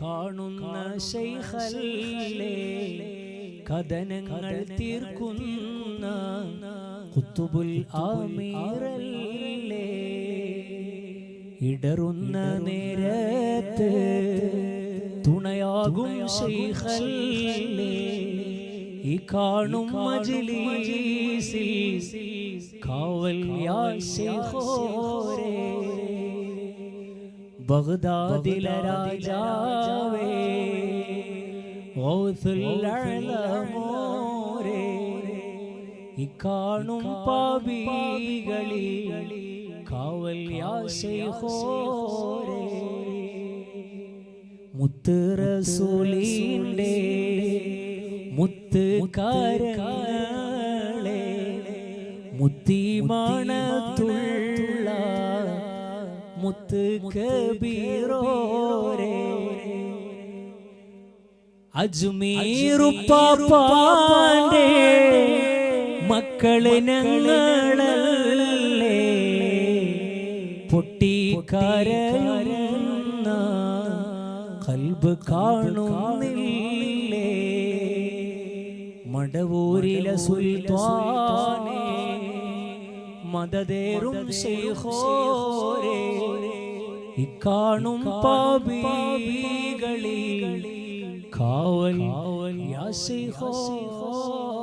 കാണുന്ന ശൈഖല്ലേ കഥനങ്ങൾ തീർക്കുന്ന കുത്തുബുൽ ആമീറല്ലേ ഇടറുന്ന നേരത്ത് തുണയാകും ശൈഖല്ലേ ഈ കാണും മജ്ലിസിൽ കാവൽ യാ ശൈഖോരേ. ബഗ്ദാദിലെ രാജാവേ ഗൗസുൽ അഅ്ലമോരേ ഈ കാണും പാപികളിൽ കാവൽ യാ ശൈഖോരേ മുത്ത് മുത്തിമാണത്തുള്ള മുത്ത് കബീറോരേ. അജ്മീറുപ്പാപ്പാന്റെ മക്കളെ ഞങ്ങളല്ലേ. പൊട്ടിക്കരയുന്ന കൽബ് കാണുന്നില്ലേ. മടവൂരിലെ സുൽത്താനെ. മദതേറും ശൈഖോരേ. ഇക്കാണും പാപികളിൽ കാവൽ കാവൽ യാ ശൈഖോരേ